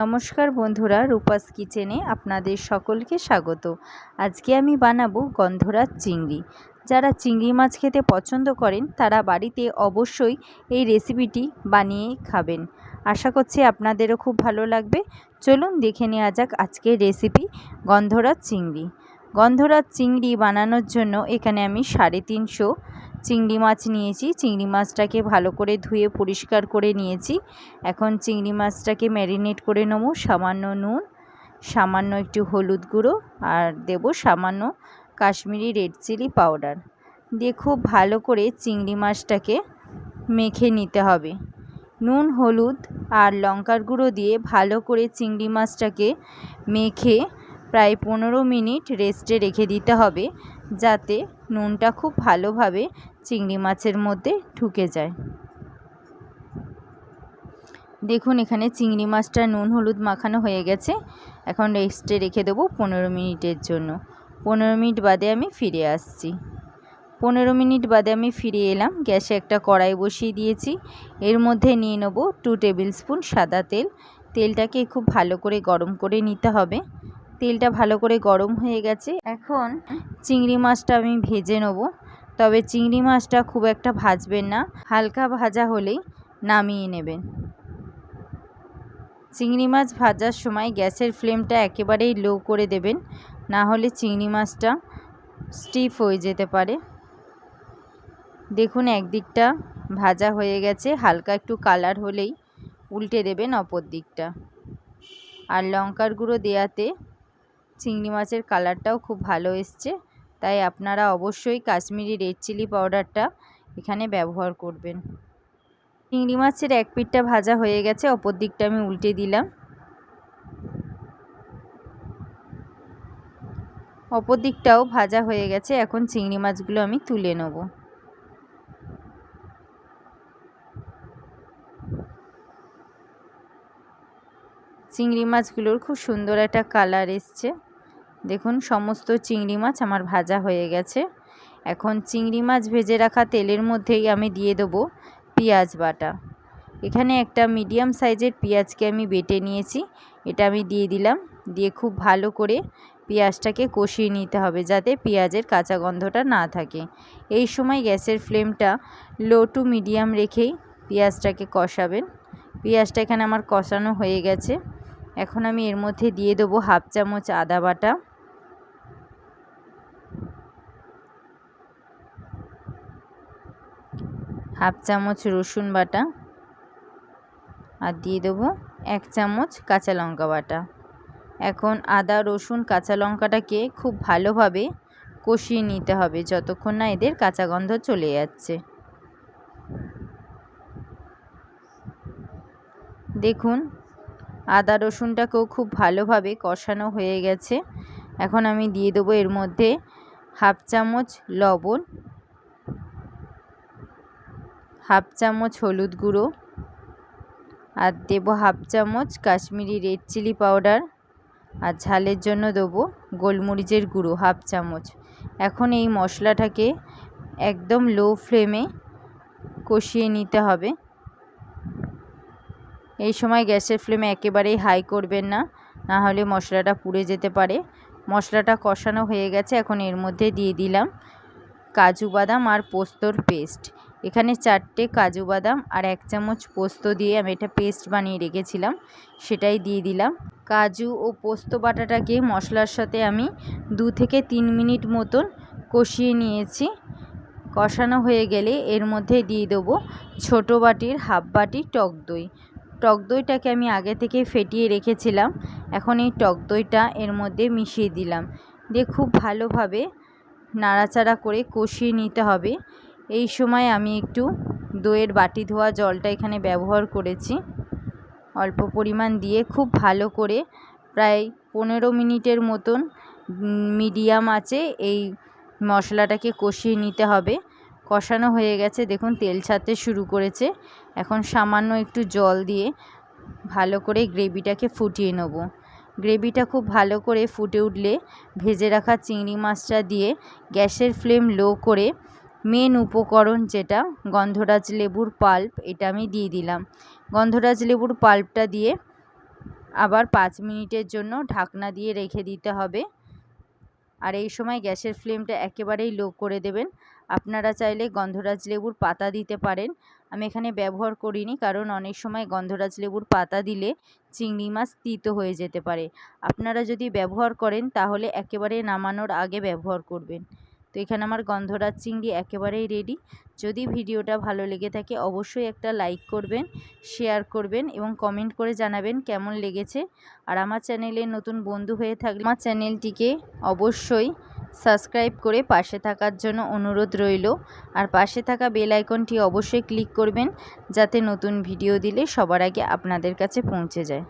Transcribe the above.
নমস্কার বন্ধুরা, রূপাস কিচেনে আপনাদের সকলকে স্বাগত। আজকে আমি বানাবো গন্ধরাজ চিংড়ি। যারা চিংড়ি মাছ খেতে পছন্দ করেন, তারা বাড়িতে অবশ্যই এই রেসিপিটি বানিয়ে খাবেন। আশা করছি আপনাদেরও খুব ভালো লাগবে। চলুন দেখে নেওয়া যাক আজকের রেসিপি গন্ধরাজ চিংড়ি। গন্ধরাজ চিংড়ি বানানোর জন্য এখানে আমি সাড়ে তিনশো চিংড়ি মাছ নিয়েছি। চিংড়ি মাছটাকে ভালো করে ধুয়ে পরিষ্কার করে নিয়েছি। এখন চিংড়ি মাছটাকে ম্যারিনেট করে নেব। সামান্য নুন, সামান্য একটু হলুদ গুঁড়ো আর দেব সামান্য কাশ্মীরি রেড চিলি পাউডার। দিয়ে খুব ভালো করে চিংড়ি মাছটাকে মেখে নিতে হবে। নুন, হলুদ আর লঙ্কার গুঁড়ো দিয়ে ভালো করে চিংড়ি মাছটাকে মেখে প্রায় পনেরো মিনিট রেস্টে রেখে দিতে হবে। যাতে নুনটা খুব ভালোভাবে চিংড়ি মাছের মধ্যে ঢুকে যায়। দেখুন এখানে চিংড়ি মাছটা নুন হলুদ মাখানো হয়ে গেছে। এখন রেস্টে রেখে দেবো পনেরো মিনিটের জন্য। পনেরো মিনিট বাদে আমি ফিরে আসছি। পনেরো মিনিট বাদে আমি ফিরে এলাম। গ্যাসে একটা কড়াই বসিয়ে দিয়েছি। এর মধ্যে নিয়ে নেব টু টেবিল স্পুন সাদা তেল। তেলটাকে খুব ভালো করে গরম করে নিতে হবে। তেলটা ভালো করে গরম হয়ে গেছে। এখন চিংড়ি মাছটা আমি ভেজে নেব। তবে চিংড়ি মাছটা খুব একটা ভাজবেন না, হালকা ভাজা হলেই নামিয়ে নেবেন। চিংড়ি মাছ ভাজার সময় গ্যাসের ফ্লেমটা একেবারেই লো করে দেবেন, না হলে চিংড়ি মাছটা স্টিফ হয়ে যেতে পারে। দেখুন একদিকটা ভাজা হয়ে গেছে, হালকা একটু কালার হলেই উল্টে দেবেন অপর দিকটা। আর লঙ্কার গুঁড়ো দেওয়াতে চিংড়ি মাছের কালারটাও খুব ভালো এসছে। তাই আপনারা অবশ্যই কাশ্মীরি রেড চিলি পাউডারটা এখানে ব্যবহার করবেন। চিংড়ি মাছের এক পিঠটা ভাজা হয়ে গেছে, অপর দিকটা আমি উল্টে দিলাম। অপর দিকটাও ভাজা হয়ে গেছে, এখন চিংড়ি মাছগুলো আমি তুলে নেব। চিংড়ি মাছগুলোর খুব সুন্দর একটা কালার এসছে। দেখুন, সমস্ত চিংড়ি মাছ আমার ভাজা হয়ে গেছে। এখন চিংড়ি মাছ ভেজে রাখা তেলের মধ্যেই আমি দিয়ে দেবো পেঁয়াজ বাটা। এখানে একটা মিডিয়াম সাইজের পেঁয়াজকে আমি বেটে নিয়েছি। এটা আমি দিয়ে দিলাম। দিয়ে খুব ভালো করে পেঁয়াজটাকে কষিয়ে নিতে হবে যাতে পেঁয়াজের কাঁচা গন্ধটা না থাকে। এই সময় গ্যাসের ফ্লেমটা লো টু মিডিয়াম রেখেই পেঁয়াজটাকে কষাবেন। পেঁয়াজটা এখানে আমার কষানো হয়ে গেছে। এখন আমি এর মধ্যে দিয়ে দেবো হাফ চামচ আদা বাটা। হাফ চামচ রসুন বাটা আর দিয়ে দেবো এক চামচ কাঁচা লঙ্কা বাটা। এখন আদা, রসুন, কাঁচা লঙ্কাটাকে খুব ভালোভাবে কষিয়ে নিতে হবে যতক্ষণ না এদের কাঁচা গন্ধ চলে যাচ্ছে। দেখুন, আদা, রসুনটাকেও খুব ভালোভাবে কষানো হয়ে গেছে। এখন আমি দিয়ে দেবো এর মধ্যে হাফ চামচ লবণ হাফ চামচ হলুদ গুঁড়ো আর দেবো হাফ চামচ কাশ্মীরি রেড চিলি পাউডার আর ঝালের জন্য দেবো গোলমরিচের গুঁড়ো হাফ চামচ। এখন এই মশলাটাকে একদম লো ফ্লেমে কষিয়ে নিতে হবে। এই সময় গ্যাসের ফ্লেমে একেবারেই হাই করবেন না না হলে মশলাটা পুড়ে যেতে পারে। মশলাটা কষানো হয়ে গেছে, এখন এর মধ্যে দিয়ে দিলাম কাজু বাদাম আর পোস্তর পেস্ট এখানে চারটে কাজু বাদাম আর এক চামচ পোস্ত দিয়ে আমি এটা পেস্ট বানিয়ে রেখেছিলাম, সেটাই দিয়ে দিলাম। কাজু ও পোস্ত বাটাটাকে মশলার সাথে আমি দু থেকে তিন মিনিট মতন কষিয়ে নিয়েছি। কষানো হয়ে গেলে এর মধ্যে দিয়ে দেবো ছোটো বাটির হাফ বাটি টক দই। টক দইটাকে আমি আগে থেকে ফেটিয়ে রেখেছিলাম, এখন এই টক দইটা এর মধ্যে মিশিয়ে দিলাম। দিয়ে খুব ভালোভাবে নাড়াচাড়া করে কষিয়ে নিতে হবে। এই সময় আমি একটু দইয়ের বাটি ধোয়া জলটা এখানে ব্যবহার করেছি। অল্প পরিমাণ দিয়ে খুব ভালো করে প্রায় পনেরো মিনিটের মতন মিডিয়াম আছে এই মশলাটাকে কষিয়ে নিতে হবে। কষানো হয়ে গেছে, দেখুন তেল ছাড়তে শুরু করেছে। এখন সামান্য একটু জল দিয়ে ভালো করে গ্রেভিটাকে ফুটিয়ে নেব। গ্রেভিটা খুব ভালো করে ফুটে উঠলে ভেজে রাখা চিংড়ি মাছটা দিয়ে গ্যাসের ফ্লেম লো করে মেন উপকরণ যেটা, গন্ধরাজ লেবুর পাল্প, এটা আমি দিয়ে দিলাম। গন্ধরাজ লেবুর পাল্পটা দিয়ে আবার পাঁচ মিনিটের জন্য ঢাকনা দিয়ে রেখে দিতে হবে। আর এই সময় গ্যাসের ফ্লেমটা একেবারেই লো করে দেবেন। আপনারা চাইলে গন্ধরাজ লেবুর পাতা দিতে পারেন। আমি এখানে ব্যবহার করিনি, কারণ অনেক সময় গন্ধরাজ লেবুর পাতা দিলে চিংড়ি মাছ তিতো হয়ে যেতে পারে। আপনারা যদি ব্যবহার করেন, তাহলে একেবারে নামানোর আগে ব্যবহার করবেন। তো এখানে আমার গন্ধরাজ চিংড়ি একেবারেই রেডি যদি ভিডিওটা ভালো লেগে থাকে অবশ্যই একটা লাইক করবেন শেয়ার করবেন এবং কমেন্ট করে জানাবেন কেমন লেগেছে। আর আমার চ্যানেলে নতুন বন্ধু হয়ে থাকলে আমার চ্যানেলটিকে অবশ্যই সাবস্ক্রাইব করে পাশে থাকার জন্য অনুরোধ রইল। আর পাশে থাকা বেল আইকনটি অবশ্যই ক্লিক করবেন, যাতে নতুন ভিডিও দিলে সবার আগে আপনাদের কাছে পৌঁছে যায়।